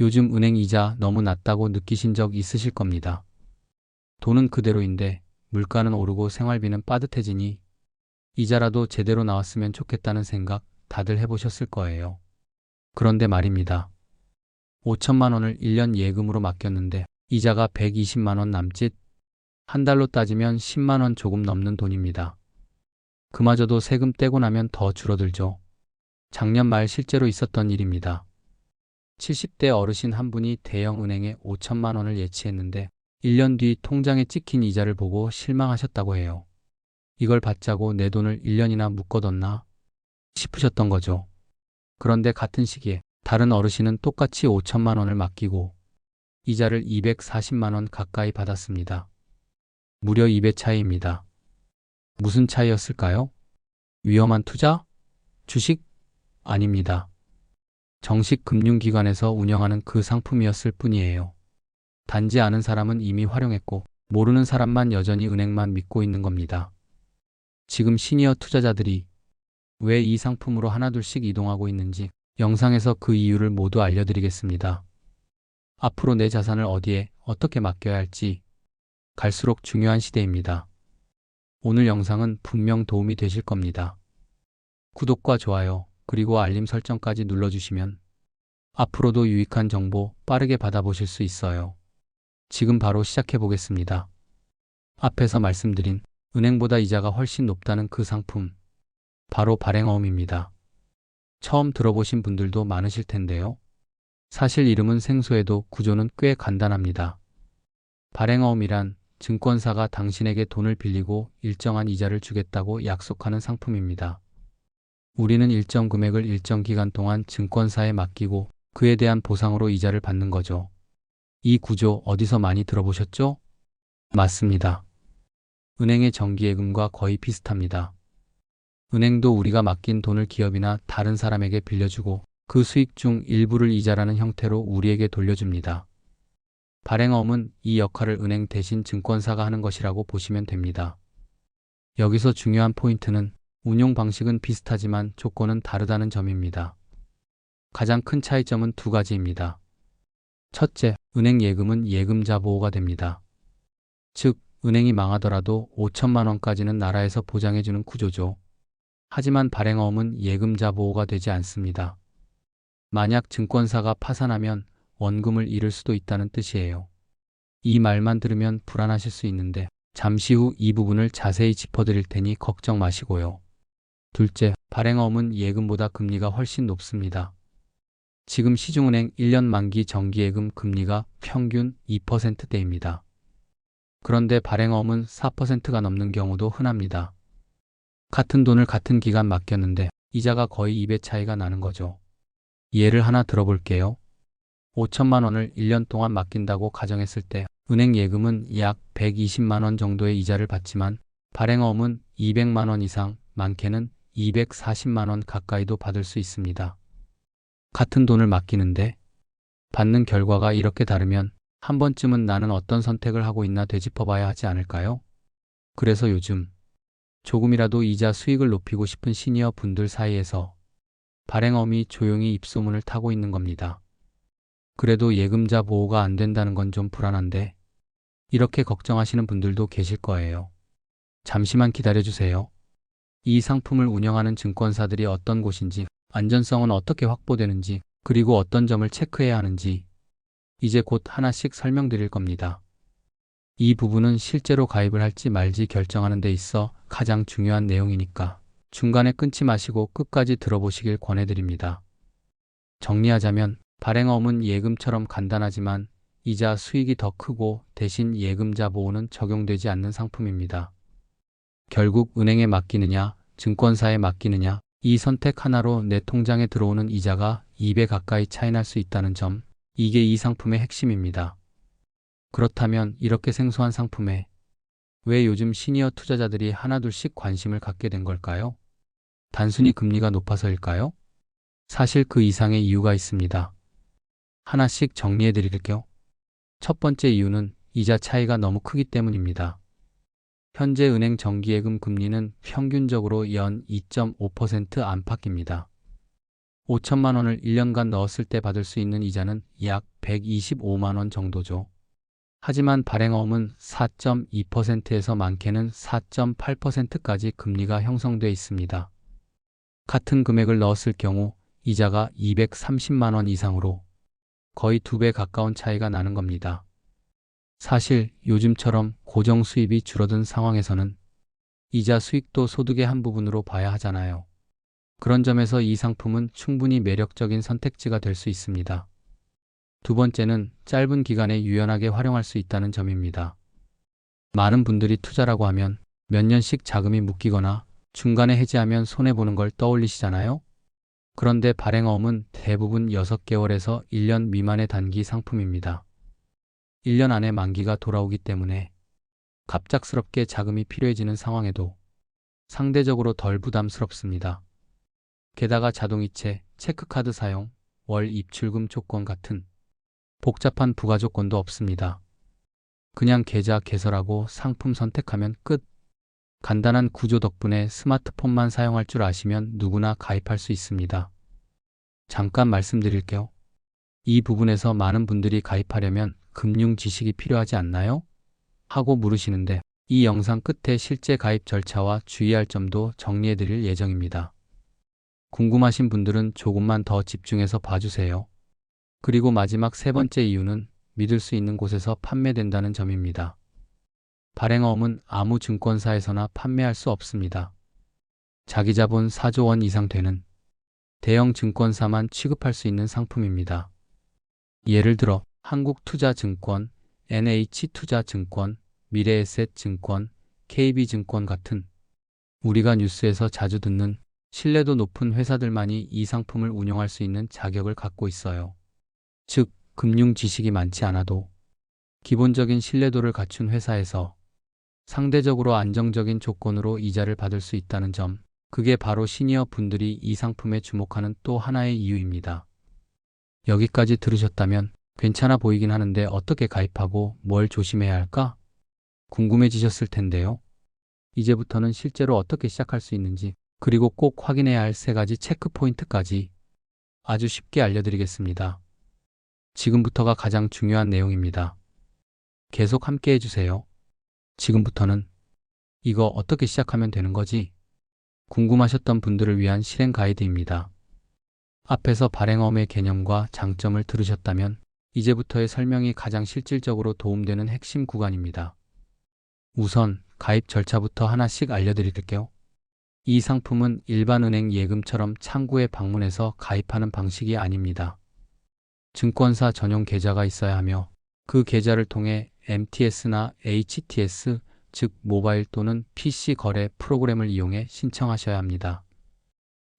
요즘 은행 이자 너무 낮다고 느끼신 적 있으실 겁니다. 돈은 그대로인데 물가는 오르고 생활비는 빠듯해지니 이자라도 제대로 나왔으면 좋겠다는 생각 다들 해보셨을 거예요. 그런데 말입니다. 5천만 원을 1년 예금으로 맡겼는데 이자가 120만 원 남짓 한 달로 따지면 10만 원 조금 넘는 돈입니다. 그마저도 세금 떼고 나면 더 줄어들죠. 작년 말 실제로 있었던 일입니다. 70대 어르신 한 분이 대형 은행에 5천만 원을 예치했는데 1년 뒤 통장에 찍힌 이자를 보고 실망하셨다고 해요. 이걸 받자고 내 돈을 1년이나 묶어뒀나 싶으셨던 거죠. 그런데 같은 시기에 다른 어르신은 똑같이 5천만 원을 맡기고 이자를 240만 원 가까이 받았습니다. 무려 2배 차이입니다. 무슨 차이였을까요? 위험한 투자? 주식? 아닙니다. 정식 금융기관에서 운영하는 그 상품이었을 뿐이에요. 단지 아는 사람은 이미 활용했고 모르는 사람만 여전히 은행만 믿고 있는 겁니다. 지금 시니어 투자자들이 왜 이 상품으로 하나둘씩 이동하고 있는지 영상에서 그 이유를 모두 알려드리겠습니다. 앞으로 내 자산을 어디에 어떻게 맡겨야 할지 갈수록 중요한 시대입니다. 오늘 영상은 분명 도움이 되실 겁니다. 구독과 좋아요, 그리고 알림 설정까지 눌러주시면 앞으로도 유익한 정보 빠르게 받아보실 수 있어요. 지금 바로 시작해 보겠습니다. 앞에서 말씀드린 은행보다 이자가 훨씬 높다는 그 상품, 바로 발행어음입니다. 처음 들어보신 분들도 많으실 텐데요. 사실 이름은 생소해도 구조는 꽤 간단합니다. 발행어음이란 증권사가 당신에게 돈을 빌리고 일정한 이자를 주겠다고 약속하는 상품입니다. 우리는 일정 금액을 일정 기간 동안 증권사에 맡기고 그에 대한 보상으로 이자를 받는 거죠. 이 구조 어디서 많이 들어보셨죠? 맞습니다. 은행의 정기예금과 거의 비슷합니다. 은행도 우리가 맡긴 돈을 기업이나 다른 사람에게 빌려주고 그 수익 중 일부를 이자라는 형태로 우리에게 돌려줍니다. 발행어음은 이 역할을 은행 대신 증권사가 하는 것이라고 보시면 됩니다. 여기서 중요한 포인트는 운용 방식은 비슷하지만 조건은 다르다는 점입니다. 가장 큰 차이점은 두 가지입니다. 첫째, 은행 예금은 예금자 보호가 됩니다. 즉, 은행이 망하더라도 5천만 원까지는 나라에서 보장해주는 구조죠. 하지만 발행어음은 예금자 보호가 되지 않습니다. 만약 증권사가 파산하면 원금을 잃을 수도 있다는 뜻이에요. 이 말만 들으면 불안하실 수 있는데 잠시 후 이 부분을 자세히 짚어드릴 테니 걱정 마시고요. 둘째, 발행어음은 예금보다 금리가 훨씬 높습니다. 지금 시중은행 1년 만기 정기예금 금리가 평균 2%대입니다. 그런데 발행어음은 4%가 넘는 경우도 흔합니다. 같은 돈을 같은 기간 맡겼는데 이자가 거의 2배 차이가 나는 거죠. 예를 하나 들어볼게요. 5천만 원을 1년 동안 맡긴다고 가정했을 때 은행 예금은 약 120만 원 정도의 이자를 받지만 발행어음은 200만 원 이상, 많게는 240만 원 가까이도 받을 수 있습니다. 같은 돈을 맡기는데 받는 결과가 이렇게 다르면 한 번쯤은 나는 어떤 선택을 하고 있나 되짚어 봐야 하지 않을까요? 그래서 요즘 조금이라도 이자 수익을 높이고 싶은 시니어 분들 사이에서 발행어음이 조용히 입소문을 타고 있는 겁니다. 그래도 예금자 보호가 안 된다는 건 좀 불안한데 이렇게 걱정하시는 분들도 계실 거예요. 잠시만 기다려 주세요. 이 상품을 운영하는 증권사들이 어떤 곳인지, 안전성은 어떻게 확보되는지, 그리고 어떤 점을 체크해야 하는지 이제 곧 하나씩 설명드릴 겁니다. 이 부분은 실제로 가입을 할지 말지 결정하는 데 있어 가장 중요한 내용이니까 중간에 끊지 마시고 끝까지 들어보시길 권해드립니다. 정리하자면 발행어음은 예금처럼 간단하지만 이자 수익이 더 크고 대신 예금자 보호는 적용되지 않는 상품입니다. 결국 은행에 맡기느냐, 증권사에 맡기느냐, 이 선택 하나로 내 통장에 들어오는 이자가 2배 가까이 차이 날 수 있다는 점, 이게 이 상품의 핵심입니다. 그렇다면 이렇게 생소한 상품에 왜 요즘 시니어 투자자들이 하나둘씩 관심을 갖게 된 걸까요? 단순히 금리가 높아서일까요? 사실 그 이상의 이유가 있습니다. 하나씩 정리해 드릴게요. 첫 번째 이유는 이자 차이가 너무 크기 때문입니다. 현재 은행 정기예금 금리는 평균적으로 연 2.5% 안팎입니다. 5천만 원을 1년간 넣었을 때 받을 수 있는 이자는 약 125만 원 정도죠. 하지만 발행어음은 4.2%에서 많게는 4.8%까지 금리가 형성돼 있습니다. 같은 금액을 넣었을 경우 이자가 230만 원 이상으로 거의 두 배 가까운 차이가 나는 겁니다. 사실 요즘처럼 고정 수입이 줄어든 상황에서는 이자 수익도 소득의 한 부분으로 봐야 하잖아요. 그런 점에서 이 상품은 충분히 매력적인 선택지가 될 수 있습니다. 두 번째는 짧은 기간에 유연하게 활용할 수 있다는 점입니다. 많은 분들이 투자라고 하면 몇 년씩 자금이 묶이거나 중간에 해지하면 손해보는 걸 떠올리시잖아요? 그런데 발행어음은 대부분 6개월에서 1년 미만의 단기 상품입니다. 1년 안에 만기가 돌아오기 때문에 갑작스럽게 자금이 필요해지는 상황에도 상대적으로 덜 부담스럽습니다. 게다가 자동이체, 체크카드 사용, 월 입출금 조건 같은 복잡한 부가 조건도 없습니다. 그냥 계좌 개설하고 상품 선택하면 끝. 간단한 구조 덕분에 스마트폰만 사용할 줄 아시면 누구나 가입할 수 있습니다. 잠깐 말씀드릴게요. 이 부분에서 많은 분들이 가입하려면 금융 지식이 필요하지 않나요? 하고 물으시는데 이 영상 끝에 실제 가입 절차와 주의할 점도 정리해 드릴 예정입니다. 궁금하신 분들은 조금만 더 집중해서 봐주세요. 그리고 마지막 세 번째 이유는 믿을 수 있는 곳에서 판매된다는 점입니다. 발행어음은 아무 증권사에서나 판매할 수 없습니다. 자기 자본 4조 원 이상 되는 대형 증권사만 취급할 수 있는 상품입니다. 예를 들어 한국투자증권, NH투자증권, 미래에셋증권, KB증권 같은 우리가 뉴스에서 자주 듣는 신뢰도 높은 회사들만이 이 상품을 운영할 수 있는 자격을 갖고 있어요. 즉, 금융 지식이 많지 않아도 기본적인 신뢰도를 갖춘 회사에서 상대적으로 안정적인 조건으로 이자를 받을 수 있다는 점, 그게 바로 시니어 분들이 이 상품에 주목하는 또 하나의 이유입니다. 여기까지 들으셨다면 괜찮아 보이긴 하는데 어떻게 가입하고 뭘 조심해야 할까? 궁금해지셨을 텐데요. 이제부터는 실제로 어떻게 시작할 수 있는지, 그리고 꼭 확인해야 할 세 가지 체크 포인트까지 아주 쉽게 알려드리겠습니다. 지금부터가 가장 중요한 내용입니다. 계속 함께 해주세요. 지금부터는 이거 어떻게 시작하면 되는 거지? 궁금하셨던 분들을 위한 실행 가이드입니다. 앞에서 발행어음의 개념과 장점을 들으셨다면 이제부터의 설명이 가장 실질적으로 도움되는 핵심 구간입니다. 우선 가입 절차부터 하나씩 알려드릴게요. 이 상품은 일반 은행 예금처럼 창구에 방문해서 가입하는 방식이 아닙니다. 증권사 전용 계좌가 있어야 하며 그 계좌를 통해 MTS나 HTS, 즉 모바일 또는 PC 거래 프로그램을 이용해 신청하셔야 합니다.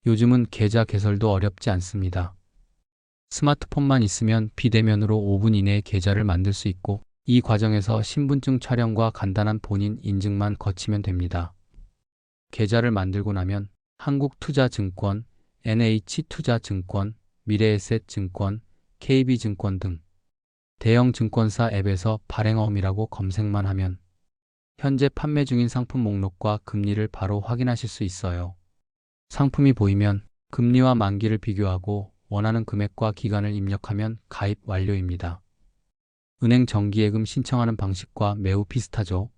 요즘은 계좌 개설도 어렵지 않습니다. 스마트폰만 있으면 비대면으로 5분 이내에 계좌를 만들 수 있고 이 과정에서 신분증 촬영과 간단한 본인 인증만 거치면 됩니다. 계좌를 만들고 나면 한국투자증권, NH투자증권, 미래에셋증권, KB증권 등 대형 증권사 앱에서 발행어음이라고 검색만 하면 현재 판매 중인 상품 목록과 금리를 바로 확인하실 수 있어요. 상품이 보이면 금리와 만기를 비교하고 원하는 금액과 기간을 입력하면 가입 완료입니다. 은행 정기예금 신청하는 방식과 매우 비슷하죠.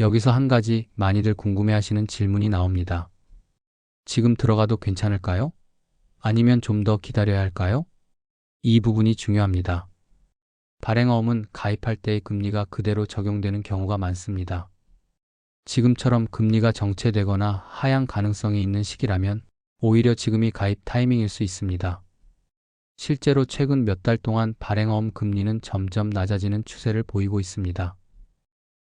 여기서 한 가지 많이들 궁금해하시는 질문이 나옵니다. 지금 들어가도 괜찮을까요? 아니면 좀 더 기다려야 할까요? 이 부분이 중요합니다. 발행어음은 가입할 때의 금리가 그대로 적용되는 경우가 많습니다. 지금처럼 금리가 정체되거나 하향 가능성이 있는 시기라면 오히려 지금이 가입 타이밍일 수 있습니다. 실제로 최근 몇 달 동안 발행어음 금리는 점점 낮아지는 추세를 보이고 있습니다.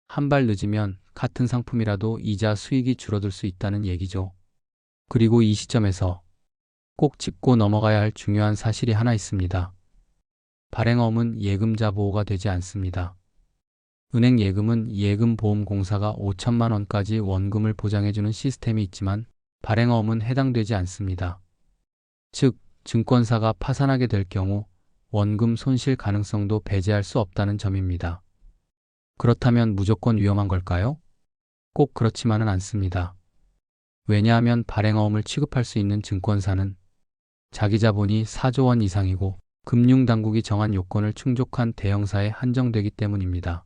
한 발 늦으면 같은 상품이라도 이자 수익이 줄어들 수 있다는 얘기죠. 그리고 이 시점에서 꼭 짚고 넘어가야 할 중요한 사실이 하나 있습니다. 발행어음은 예금자 보호가 되지 않습니다. 은행 예금은 예금보험공사가 5천만 원까지 원금을 보장해주는 시스템이 있지만 발행어음은 해당되지 않습니다. 즉, 증권사가 파산하게 될 경우 원금 손실 가능성도 배제할 수 없다는 점입니다. 그렇다면 무조건 위험한 걸까요? 꼭 그렇지만은 않습니다. 왜냐하면 발행어음을 취급할 수 있는 증권사는 자기 자본이 4조 원 이상이고 금융당국이 정한 요건을 충족한 대형사에 한정되기 때문입니다.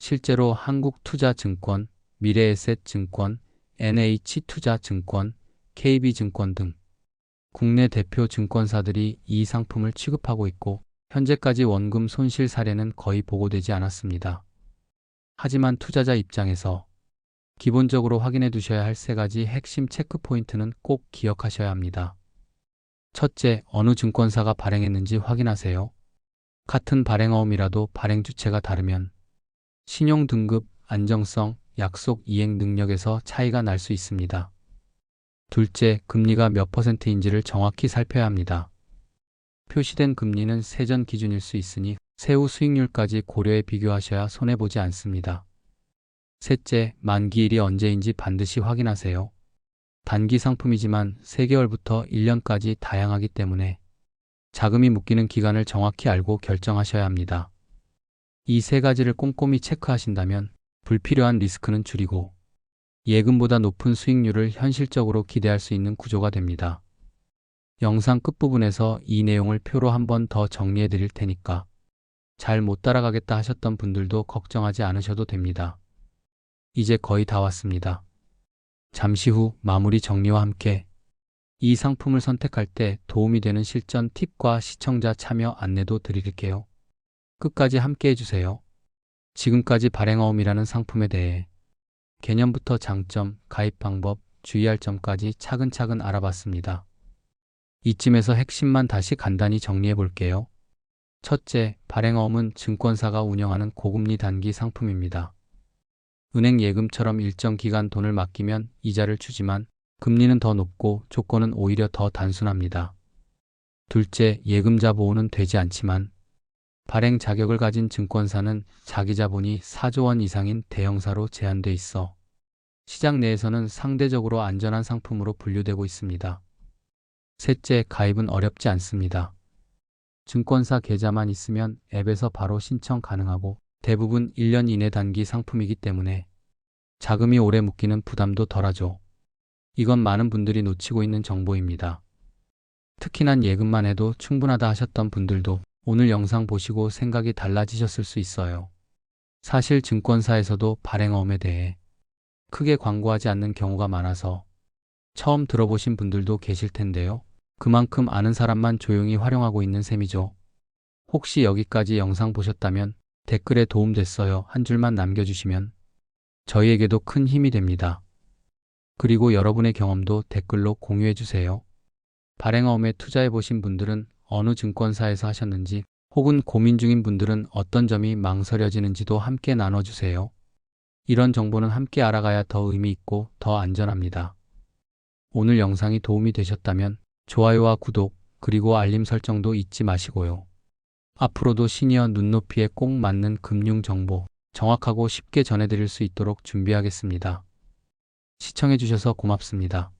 실제로 한국투자증권, 미래에셋증권, NH투자증권, KB증권 등 국내 대표 증권사들이 이 상품을 취급하고 있고 현재까지 원금 손실 사례는 거의 보고되지 않았습니다. 하지만 투자자 입장에서 기본적으로 확인해 두셔야 할 세 가지 핵심 체크 포인트는 꼭 기억하셔야 합니다. 첫째, 어느 증권사가 발행했는지 확인하세요. 같은 발행어음이라도 발행 주체가 다르면 신용 등급, 안정성, 약속 이행 능력에서 차이가 날 수 있습니다. 둘째, 금리가 몇 퍼센트인지를 정확히 살펴야 합니다. 표시된 금리는 세전 기준일 수 있으니 세후 수익률까지 고려해 비교하셔야 손해보지 않습니다. 셋째, 만기일이 언제인지 반드시 확인하세요. 단기 상품이지만 3개월부터 1년까지 다양하기 때문에 자금이 묶이는 기간을 정확히 알고 결정하셔야 합니다. 이 세 가지를 꼼꼼히 체크하신다면 불필요한 리스크는 줄이고 예금보다 높은 수익률을 현실적으로 기대할 수 있는 구조가 됩니다. 영상 끝부분에서 이 내용을 표로 한 번 더 정리해 드릴 테니까 잘 못 따라가겠다 하셨던 분들도 걱정하지 않으셔도 됩니다. 이제 거의 다 왔습니다. 잠시 후 마무리 정리와 함께 이 상품을 선택할 때 도움이 되는 실전 팁과 시청자 참여 안내도 드릴게요. 끝까지 함께 해주세요. 지금까지 발행어음이라는 상품에 대해 개념부터 장점, 가입 방법, 주의할 점까지 차근차근 알아봤습니다. 이쯤에서 핵심만 다시 간단히 정리해 볼게요. 첫째, 발행어음은 증권사가 운영하는 고금리 단기 상품입니다. 은행 예금처럼 일정 기간 돈을 맡기면 이자를 주지만 금리는 더 높고 조건은 오히려 더 단순합니다. 둘째, 예금자 보호는 되지 않지만 발행 자격을 가진 증권사는 자기 자본이 4조 원 이상인 대형사로 제한돼 있어 시장 내에서는 상대적으로 안전한 상품으로 분류되고 있습니다. 셋째, 가입은 어렵지 않습니다. 증권사 계좌만 있으면 앱에서 바로 신청 가능하고 대부분 1년 이내 단기 상품이기 때문에 자금이 오래 묶이는 부담도 덜하죠. 이건 많은 분들이 놓치고 있는 정보입니다. 특히난 예금만 해도 충분하다 하셨던 분들도 오늘 영상 보시고 생각이 달라지셨을 수 있어요. 사실 증권사에서도 발행어음에 대해 크게 광고하지 않는 경우가 많아서 처음 들어보신 분들도 계실 텐데요. 그만큼 아는 사람만 조용히 활용하고 있는 셈이죠. 혹시 여기까지 영상 보셨다면 댓글에 도움됐어요 한 줄만 남겨주시면 저희에게도 큰 힘이 됩니다. 그리고 여러분의 경험도 댓글로 공유해 주세요. 발행어음에 투자해 보신 분들은 어느 증권사에서 하셨는지 혹은 고민 중인 분들은 어떤 점이 망설여지는지도 함께 나눠주세요. 이런 정보는 함께 알아가야 더 의미 있고 더 안전합니다. 오늘 영상이 도움이 되셨다면 좋아요와 구독, 그리고 알림 설정도 잊지 마시고요. 앞으로도 시니어 눈높이에 꼭 맞는 금융 정보 정확하고 쉽게 전해드릴 수 있도록 준비하겠습니다. 시청해주셔서 고맙습니다.